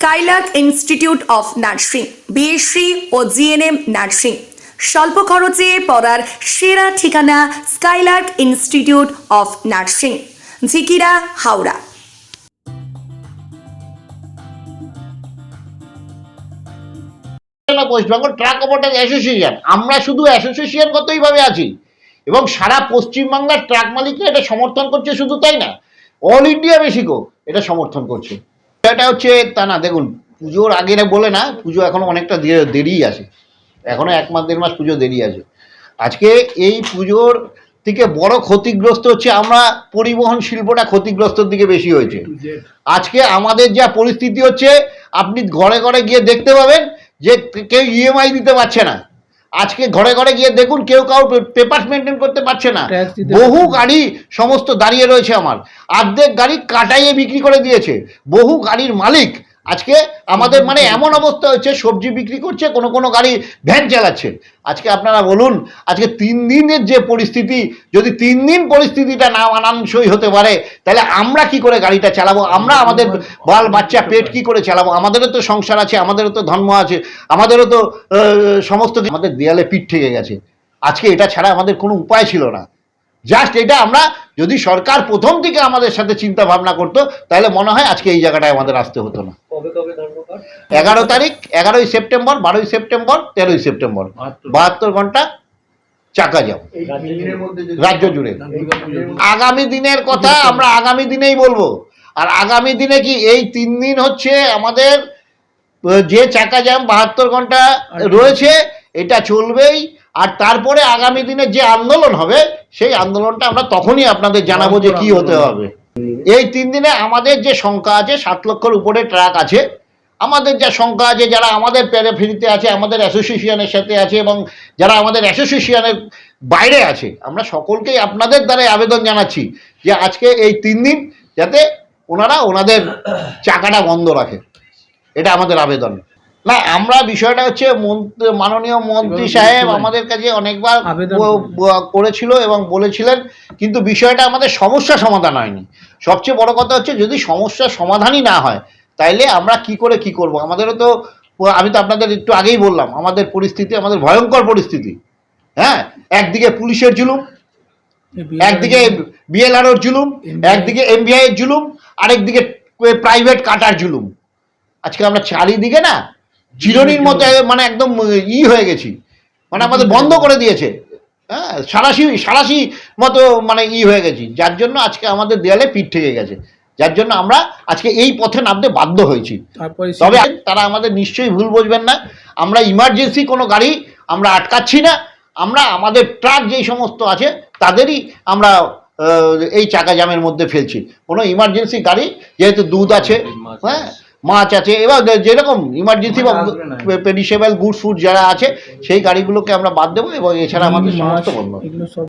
Skylark Institute of Nursing BSc O GNM nursing স্বল্প খরচে পড়ার সেরা ঠিকানা Skylark Institute of Nursing Jhikira, Howrah. West truck operator association আমরা শুধু অ্যাসোসিয়েশনগতই ভাবে আছি। এবং সারা পশ্চিমবাংলার ট্রাক মালিকরা এটা সমর্থন করছে শুধু তাই না? অল ইন্ডিয়া মেক্সিকো এটা সমর্থন করছে। এটা হচ্ছে, তা না, দেখুন, পুজোর আগে না বলে না, পুজো এখনও অনেকটা দেরি আছে। এখনও এক মাস, দেড় মাস পুজো দেরি আছে। আজকে এই পুজোর থেকে বড় ক্ষতিগ্রস্ত হচ্ছে আমরা পরিবহন শিল্পটা ক্ষতিগ্রস্তর দিকে বেশি হয়েছে। আজকে আমাদের যা পরিস্থিতি হচ্ছে, আপনি ঘরে ঘরে গিয়ে দেখতে পাবেন যে কেউ ইএমআই দিতে পারছে না। আজকে ঘরে ঘরে গিয়ে দেখুন কেউ কাউ পেপার মেনটেন করতে পারছে না। বহু গাড়ি সমস্ত দাঁড়িয়ে রয়েছে আমার। অর্ধেক গাড়ি কাটাইয়ে বিক্রি করে দিয়েছে। বহু গাড়ির মালিক আজকে আমাদের মানে এমন অবস্থা হচ্ছে সবজি বিক্রি করছে, কোনো কোনো গাড়ি ভ্যান চালাচ্ছে। আজকে আপনারা বলুন, আজকে তিন দিনের যে পরিস্থিতি, যদি তিন দিন পরিস্থিতিটা না মানানসই হতে পারে, তাহলে আমরা কি করে গাড়িটা চালাবো? আমরা আমাদের বাল, বাচ্চা, পেট কি করে চালাবো? আমাদেরও তো সংসার আছে, আমাদেরও তো ধর্ম আছে, আমাদেরও তো সমস্ত আমাদের দেয়ালে পিঠ ঠেকে গেছে। আজকে এটা ছাড়া আমাদের কোনো উপায় ছিল না। জাস্ট এটা আমরা যদি সরকার প্রথম থেকে আমাদের সাথে চিন্তা ভাবনা করতো, তাহলে মনে হয় আজকে এই জায়গাটায় আমাদের আসতে হতো না। এগারো তারিখ এগারোই সেপ্টেম্বর বারোই সেপ্টেম্বর তেরোই সেপ্টেম্বর। বাহাত্তর। ঘণ্টা চাকা যাব রাজ্য জুড়ে। আগামী দিনের কথা আমরা আগামী দিনেই বলব। আর আগামী দিনে কি এই তিন দিন হচ্ছে আমাদের যে চাকা জ্যাম বাহাত্তর ঘণ্টা রয়েছে এটা চলবেই। আর তারপরে আগামী দিনে যে আন্দোলন হবে সেই আন্দোলনটা আমরা তখনই আপনাদের জানাব যে কি হতে হবে। এই তিন দিনে আমাদের যে সংখ্যা আছে সাত লক্ষর উপরে ট্রাক আছে। আমাদের যা সংখ্যা আছে যারা আমাদের প্যারাফিরিতে আছে আমাদের অ্যাসোসিয়েশনের সাথে আছে এবং যারা আমাদের অ্যাসোসিয়েশনের বাইরে আছে আমরা সকলকেই আপনাদের দ্বারাই আবেদন জানাচ্ছি যে আজকে এই তিন দিন যাতে ওনারা ওনাদের চাকাটা বন্ধ রাখে। এটা আমাদের আবেদন। না আমরা বিষয়টা হচ্ছে মাননীয় মন্ত্রী সাহেব আমাদের কাছে অনেকবার করেছিল এবং বলেছিলেন কিন্তু বিষয়টা আমাদের সমস্যা সমাধান হয়নি। সবচেয়ে বড় কথা হচ্ছে যদি সমস্যার সমাধানই না হয় তাইলে আমরা কি করে কি করব? আমাদেরও তো আমি তো আপনাদের একটু আগেই বললাম আমাদের পরিস্থিতি আমাদের ভয়ঙ্কর পরিস্থিতি। হ্যাঁ? একদিকে পুলিশের জুলুম একদিকে বিএলআরওর জুলুম। একদিকে এমবিআই এর জুলুম আরেকদিকে প্রাইভেট কাটার জুলুম। আজকে আমরা চারিদিকে না চিরনির মতো মানে একদম ই হয়ে গেছি। মানে আমাদের বন্ধ করে দিয়েছে। হ্যাঁ? সারাশি সারাশি মতো মানে ই হয়ে গেছি। যার জন্য আজকে আমাদের দেয়ালে পিঠ থেকে গেছে। যার জন্য আমরা আজকে এই পথে নামতে বাধ্য হয়েছি। তবে তারা আমাদের নিশ্চয়ই ভুল বুঝবেন না। আমরা ইমার্জেন্সি কোনো গাড়ি আমরা আটকাচ্ছি না। আমরা আমাদের ট্রাক যেই সমস্ত আছে তাদেরই আমরা এই চাকা জামের মধ্যে ফেলছি। কোনো ইমার্জেন্সি গাড়ি যেহেতু দুধ আছে হ্যাঁ মাছ আছে এবার যেরকম ইমার্জেন্সি বা পেরিসেবল গুড ফুড যারা আছে সেই গাড়িগুলোকে আমরা বাদ দেবো এবং এছাড়া আমাদের সমস্ত সব